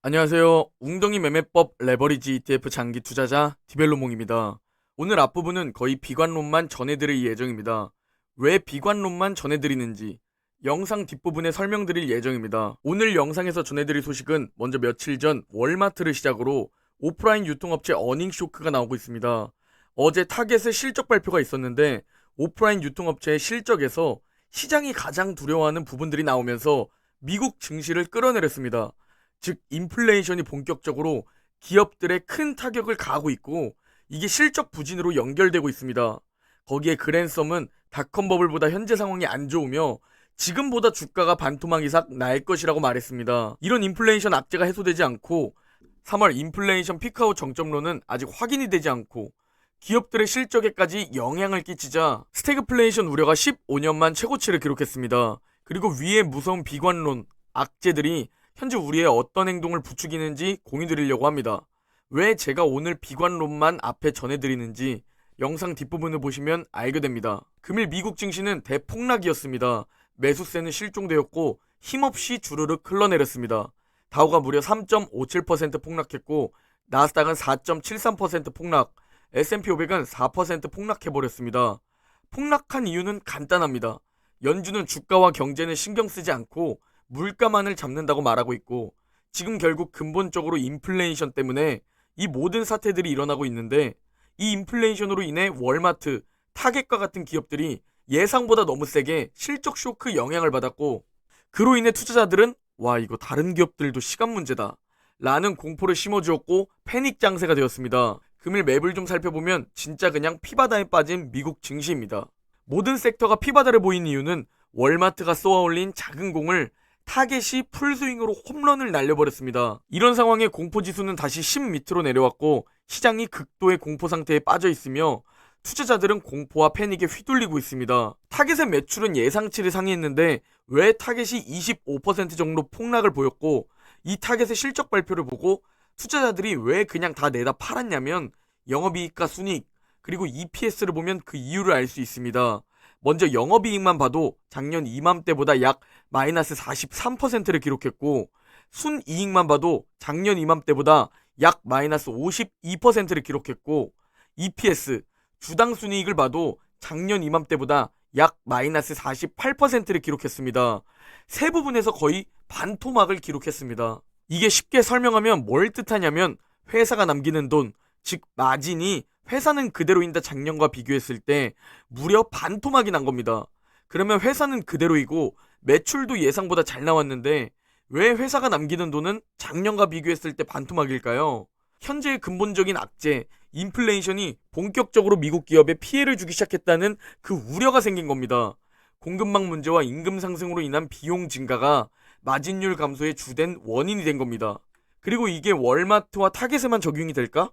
안녕하세요. 웅덩이 매매법 레버리지 ETF 장기 투자자 디벨로몽입니다. 오늘 앞부분은 거의 비관론만 전해드릴 예정입니다. 왜 비관론만 전해드리는지 영상 뒷부분에 설명드릴 예정입니다. 오늘 영상에서 전해드릴 소식은 먼저 며칠 전 월마트를 시작으로 오프라인 유통업체 어닝 쇼크가 나오고 있습니다. 어제 타겟의 실적 발표가 있었는데 오프라인 유통업체의 실적에서 시장이 가장 두려워하는 부분들이 나오면서 미국 증시를 끌어내렸습니다. 즉 인플레이션이 본격적으로 기업들의 큰 타격을 가하고 있고 이게 실적 부진으로 연결되고 있습니다. 거기에 그랜섬은 닷컴 버블보다 현재 상황이 안 좋으며 지금보다 주가가 반토막 이상 날 것이라고 말했습니다. 이런 인플레이션 악재가 해소되지 않고 3월 인플레이션 피크아웃 정점로는 아직 확인이 되지 않고 기업들의 실적에까지 영향을 끼치자 스태그플레이션 우려가 15년만 최고치를 기록했습니다. 그리고 위에 무서운 비관론, 악재들이 현재 우리의 어떤 행동을 부추기는지 공유드리려고 합니다. 왜 제가 오늘 비관론만 앞에 전해드리는지 영상 뒷부분을 보시면 알게 됩니다. 금일 미국 증시는 대폭락이었습니다. 매수세는 실종되었고 힘없이 주르륵 흘러내렸습니다. 다우가 무려 3.57% 폭락했고 나스닥은 4.73% 폭락, S&P 500은 4% 폭락해버렸습니다. 폭락한 이유는 간단합니다. 연준은 주가와 경제는 신경 쓰지 않고 물가만을 잡는다고 말하고 있고 지금 결국 근본적으로 인플레이션 때문에 이 모든 사태들이 일어나고 있는데 이 인플레이션으로 인해 월마트, 타겟과 같은 기업들이 예상보다 너무 세게 실적 쇼크 영향을 받았고 그로 인해 투자자들은 와 이거 다른 기업들도 시간 문제다 라는 공포를 심어주었고 패닉 장세가 되었습니다. 금일 맵을 좀 살펴보면 진짜 그냥 피바다에 빠진 미국 증시입니다. 모든 섹터가 피바다를 보인 이유는 월마트가 쏘아 올린 작은 공을 타겟이 풀스윙으로 홈런을 날려버렸습니다. 이런 상황에 공포지수는 다시 10 밑으로 내려왔고 시장이 극도의 공포 상태에 빠져 있으며 투자자들은 공포와 패닉에 휘둘리고 있습니다. 타겟의 매출은 예상치를 상회했는데 왜 타겟이 25% 정도 폭락을 보였고 이 타겟의 실적 발표를 보고 투자자들이 왜 그냥 다 내다 팔았냐면 영업이익과 순이익 그리고 EPS를 보면 그 이유를 알 수 있습니다. 먼저 영업이익만 봐도 작년 이맘때보다 약 마이너스 43%를 기록했고 순이익만 봐도 작년 이맘때보다 약 마이너스 52%를 기록했고 EPS 주당 순이익을 봐도 작년 이맘때보다 약 마이너스 48%를 기록했습니다. 세 부분에서 거의 반토막을 기록했습니다. 이게 쉽게 설명하면 뭘 뜻하냐면 회사가 남기는 돈, 즉 마진이 회사는 그대로인데 작년과 비교했을 때 무려 반토막이 난 겁니다. 그러면 회사는 그대로이고 매출도 예상보다 잘 나왔는데 왜 회사가 남기는 돈은 작년과 비교했을 때 반토막일까요? 현재의 근본적인 악재, 인플레이션이 본격적으로 미국 기업에 피해를 주기 시작했다는 그 우려가 생긴 겁니다. 공급망 문제와 임금 상승으로 인한 비용 증가가 마진율 감소의 주된 원인이 된 겁니다. 그리고 이게 월마트와 타겟에만 적용이 될까?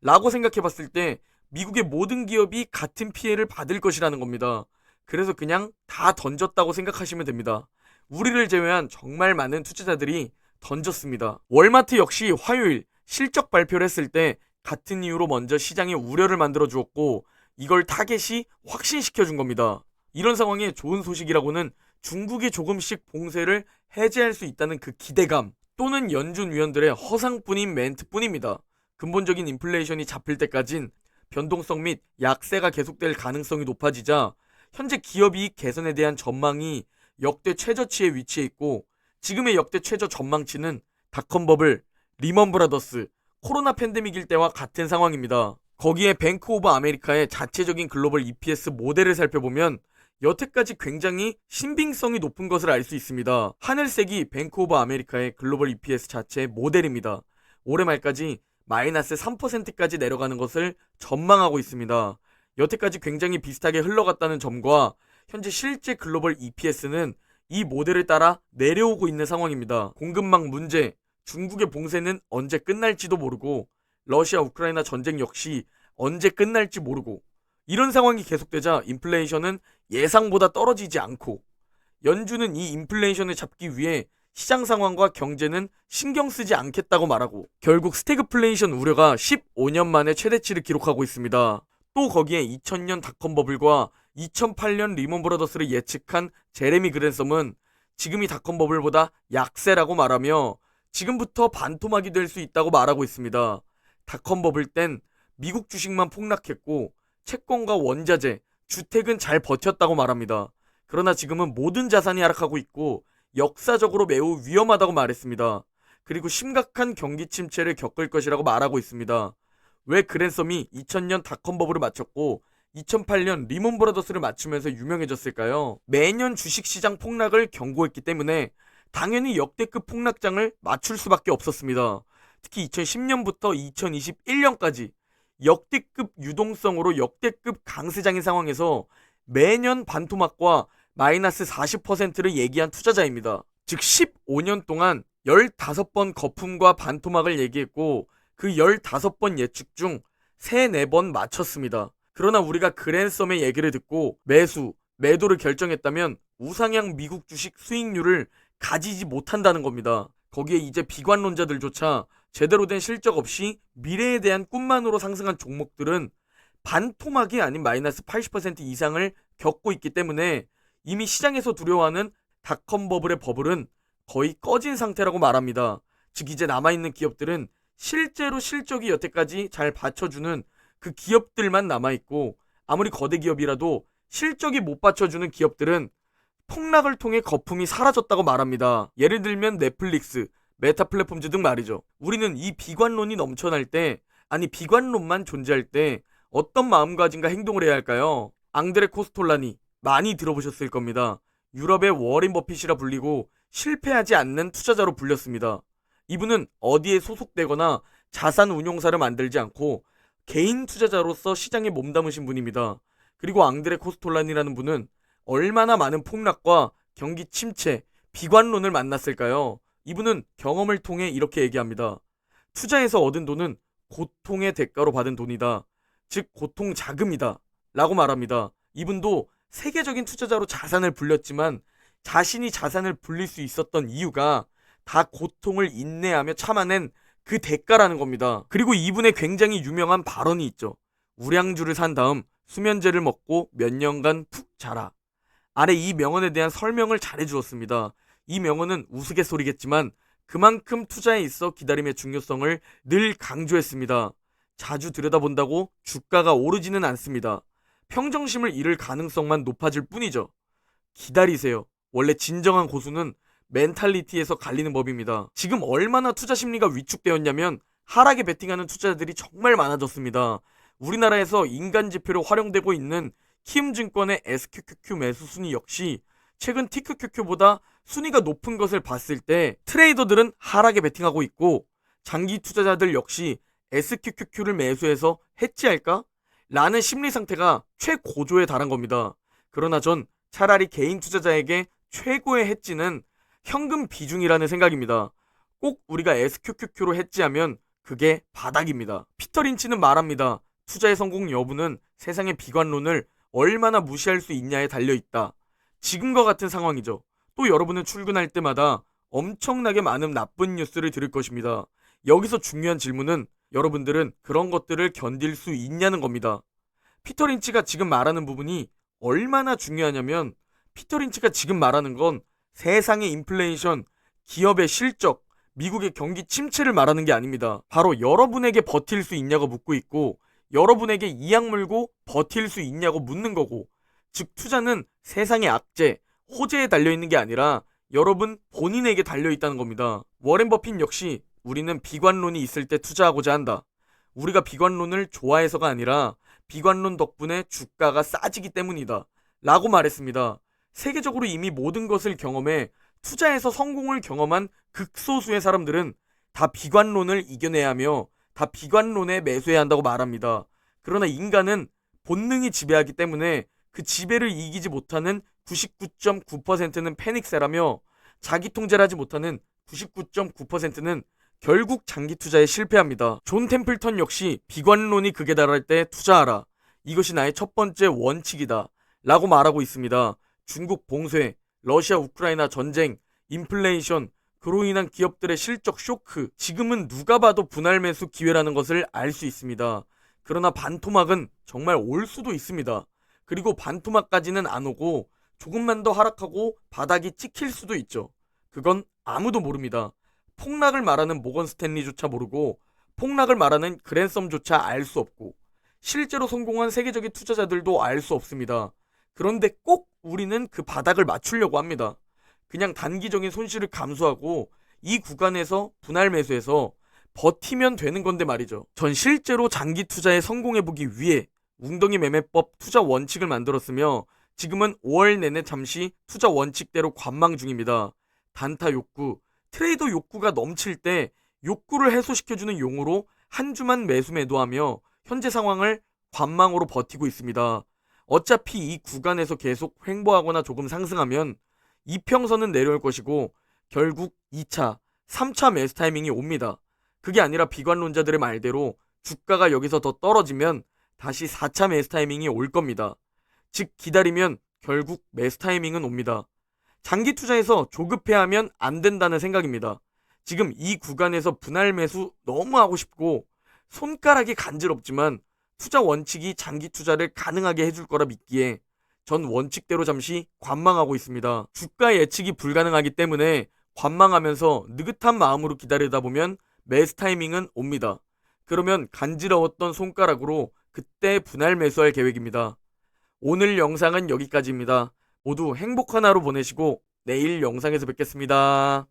라고 생각해 봤을 때 미국의 모든 기업이 같은 피해를 받을 것이라는 겁니다. 그래서 그냥 다 던졌다고 생각하시면 됩니다. 우리를 제외한 정말 많은 투자자들이 던졌습니다. 월마트 역시 화요일 실적 발표를 했을 때 같은 이유로 먼저 시장에 우려를 만들어 주었고 이걸 타겟이 확신시켜 준 겁니다. 이런 상황에 좋은 소식이라고는 중국이 조금씩 봉쇄를 해제할 수 있다는 그 기대감 또는 연준 위원들의 허상뿐인 멘트뿐입니다. 근본적인 인플레이션이 잡힐 때까진 변동성 및 약세가 계속될 가능성이 높아지자 현재 기업이익 개선에 대한 전망이 역대 최저치에 위치해 있고 지금의 역대 최저 전망치는 닷컴버블, 리먼 브라더스, 코로나 팬데믹일 때와 같은 상황입니다. 거기에 뱅크 오브 아메리카의 자체적인 글로벌 EPS 모델을 살펴보면 여태까지 굉장히 신빙성이 높은 것을 알 수 있습니다. 하늘색이 뱅크 오브 아메리카의 글로벌 EPS 자체의 모델입니다. 올해 말까지 마이너스 3%까지 내려가는 것을 전망하고 있습니다. 여태까지 굉장히 비슷하게 흘러갔다는 점과 현재 실제 글로벌 EPS는 이 모델을 따라 내려오고 있는 상황입니다. 공급망 문제, 중국의 봉쇄는 언제 끝날지도 모르고 러시아 우크라이나 전쟁 역시 언제 끝날지 모르고 이런 상황이 계속되자 인플레이션은 예상보다 떨어지지 않고 연준은 이 인플레이션을 잡기 위해 시장 상황과 경제는 신경 쓰지 않겠다고 말하고 결국 스태그플레이션 우려가 15년 만에 최대치를 기록하고 있습니다. 또 거기에 2000년 닷컴 버블과 2008년 리먼 브라더스를 예측한 제레미 그랜섬은 지금이 닷컴 버블보다 약세라고 말하며 지금부터 반토막이 될 수 있다고 말하고 있습니다. 닷컴 버블 땐 미국 주식만 폭락했고 채권과 원자재, 주택은 잘 버텼다고 말합니다. 그러나 지금은 모든 자산이 하락하고 있고 역사적으로 매우 위험하다고 말했습니다. 그리고 심각한 경기 침체를 겪을 것이라고 말하고 있습니다. 왜 그랜섬이 2000년 닷컴 버블을 마쳤고 2008년 리몬 브라더스를 맞추면서 유명해졌을까요? 매년 주식시장 폭락을 경고했기 때문에 당연히 역대급 폭락장을 맞출 수밖에 없었습니다. 특히 2010년부터 2021년까지 역대급 유동성으로 역대급 강세장인 상황에서 매년 반토막과 마이너스 40%를 얘기한 투자자입니다. 즉 15년 동안 15번 거품과 반토막을 얘기했고 그 15번 예측 중 3, 4번 맞췄습니다. 그러나 우리가 그랜섬의 얘기를 듣고 매수, 매도를 결정했다면 우상향 미국 주식 수익률을 가지지 못한다는 겁니다. 거기에 이제 비관론자들조차 제대로 된 실적 없이 미래에 대한 꿈만으로 상승한 종목들은 반토막이 아닌 마이너스 80% 이상을 겪고 있기 때문에 이미 시장에서 두려워하는 닷컴 버블의 버블은 거의 꺼진 상태라고 말합니다. 즉 이제 남아있는 기업들은 실제로 실적이 여태까지 잘 받쳐주는 그 기업들만 남아있고 아무리 거대 기업이라도 실적이 못 받쳐주는 기업들은 폭락을 통해 거품이 사라졌다고 말합니다. 예를 들면 넷플릭스, 메타 플랫폼즈 등 말이죠. 우리는 이 비관론이 넘쳐날 때, 아니 비관론만 존재할 때 어떤 마음가짐과 행동을 해야 할까요? 앙드레 코스톨라니 많이 들어보셨을 겁니다. 유럽의 워린 버핏이라 불리고 실패하지 않는 투자자로 불렸습니다. 이분은 어디에 소속되거나 자산 운용사를 만들지 않고 개인 투자자로서 시장에 몸담으신 분입니다. 그리고 앙드레 코스톨란이라는 분은 얼마나 많은 폭락과 경기 침체, 비관론을 만났을까요? 이분은 경험을 통해 이렇게 얘기합니다. 투자에서 얻은 돈은 고통의 대가로 받은 돈이다. 즉, 고통 자금이다. 라고 말합니다. 이분도 세계적인 투자자로 자산을 불렸지만 자신이 자산을 불릴 수 있었던 이유가 다 고통을 인내하며 참아낸 그 대가라는 겁니다. 그리고 이분의 굉장히 유명한 발언이 있죠. 우량주를 산 다음 수면제를 먹고 몇 년간 푹 자라. 아래 이 명언에 대한 설명을 잘해 주었습니다. 이 명언은 우스갯소리겠지만 그만큼 투자에 있어 기다림의 중요성을 늘 강조했습니다. 자주 들여다본다고 주가가 오르지는 않습니다. 평정심을 잃을 가능성만 높아질 뿐이죠. 기다리세요. 원래 진정한 고수는 멘탈리티에서 갈리는 법입니다. 지금 얼마나 투자 심리가 위축되었냐면 하락에 베팅하는 투자자들이 정말 많아졌습니다. 우리나라에서 인간 지표로 활용되고 있는 키움증권의 SQQQ 매수 순위 역시 최근 TQQQ보다 순위가 높은 것을 봤을 때 트레이더들은 하락에 베팅하고 있고 장기 투자자들 역시 SQQQ를 매수해서 해지할까? 라는 심리 상태가 최고조에 달한 겁니다. 그러나 전 차라리 개인 투자자에게 최고의 해지는 현금 비중이라는 생각입니다. 꼭 우리가 SQQQ로 해지하면 그게 바닥입니다. 피터 린치는 말합니다. 투자의 성공 여부는 세상의 비관론을 얼마나 무시할 수 있냐에 달려 있다. 지금과 같은 상황이죠. 또 여러분은 출근할 때마다 엄청나게 많은 나쁜 뉴스를 들을 것입니다. 여기서 중요한 질문은 여러분들은 그런 것들을 견딜 수 있냐는 겁니다. 피터 린치가 지금 말하는 부분이 얼마나 중요하냐면 피터 린치가 지금 말하는 건 세상의 인플레이션, 기업의 실적, 미국의 경기 침체를 말하는 게 아닙니다. 바로 여러분에게 버틸 수 있냐고 묻고 있고 여러분에게 이악 물고 버틸 수 있냐고 묻는 거고 즉 투자는 세상의 악재, 호재에 달려 있는 게 아니라 여러분 본인에게 달려 있다는 겁니다. 워렌 버핏 역시 우리는 비관론이 있을 때 투자하고자 한다. 우리가 비관론을 좋아해서가 아니라 비관론 덕분에 주가가 싸지기 때문이다. 라고 말했습니다. 세계적으로 이미 모든 것을 경험해 투자에서 성공을 경험한 극소수의 사람들은 다 비관론을 이겨내야 하며 다 비관론에 매수해야 한다고 말합니다. 그러나 인간은 본능이 지배하기 때문에 그 지배를 이기지 못하는 99.9%는 패닉세라며 자기 통제를 하지 못하는 99.9%는 결국 장기 투자에 실패합니다. 존 템플턴 역시 비관론이 극에 달할 때 투자하라. 이것이 나의 첫 번째 원칙이다. 라고 말하고 있습니다. 중국 봉쇄, 러시아 우크라이나 전쟁, 인플레이션, 그로 인한 기업들의 실적 쇼크, 지금은 누가 봐도 분할 매수 기회라는 것을 알 수 있습니다. 그러나 반토막은 정말 올 수도 있습니다. 그리고 반토막까지는 안 오고 조금만 더 하락하고 바닥이 찍힐 수도 있죠. 그건 아무도 모릅니다. 폭락을 말하는 모건 스탠리조차 모르고 폭락을 말하는 그랜섬조차 알 수 없고 실제로 성공한 세계적인 투자자들도 알 수 없습니다. 그런데 꼭 우리는 그 바닥을 맞추려고 합니다. 그냥 단기적인 손실을 감수하고 이 구간에서 분할 매수해서 버티면 되는 건데 말이죠. 전 실제로 장기 투자에 성공해보기 위해 웅덩이 매매법 투자 원칙을 만들었으며 지금은 5월 내내 잠시 투자 원칙대로 관망 중입니다. 단타 욕구, 트레이더 욕구가 넘칠 때 욕구를 해소시켜주는 용어로 한 주만 매수 매도하며 현재 상황을 관망으로 버티고 있습니다. 어차피 이 구간에서 계속 횡보하거나 조금 상승하면 이평선은 내려올 것이고 결국 2차, 3차 매수 타이밍이 옵니다. 그게 아니라 비관론자들의 말대로 주가가 여기서 더 떨어지면 다시 4차 매수 타이밍이 올 겁니다. 즉 기다리면 결국 매수 타이밍은 옵니다. 장기 투자에서 조급해하면 안 된다는 생각입니다. 지금 이 구간에서 분할 매수 너무 하고 싶고 손가락이 간지럽지만 투자 원칙이 장기 투자를 가능하게 해줄 거라 믿기에 전 원칙대로 잠시 관망하고 있습니다. 주가 예측이 불가능하기 때문에 관망하면서 느긋한 마음으로 기다리다 보면 매수 타이밍은 옵니다. 그러면 간지러웠던 손가락으로 그때 분할 매수할 계획입니다. 오늘 영상은 여기까지입니다. 모두 행복한 하루 보내시고 내일 영상에서 뵙겠습니다.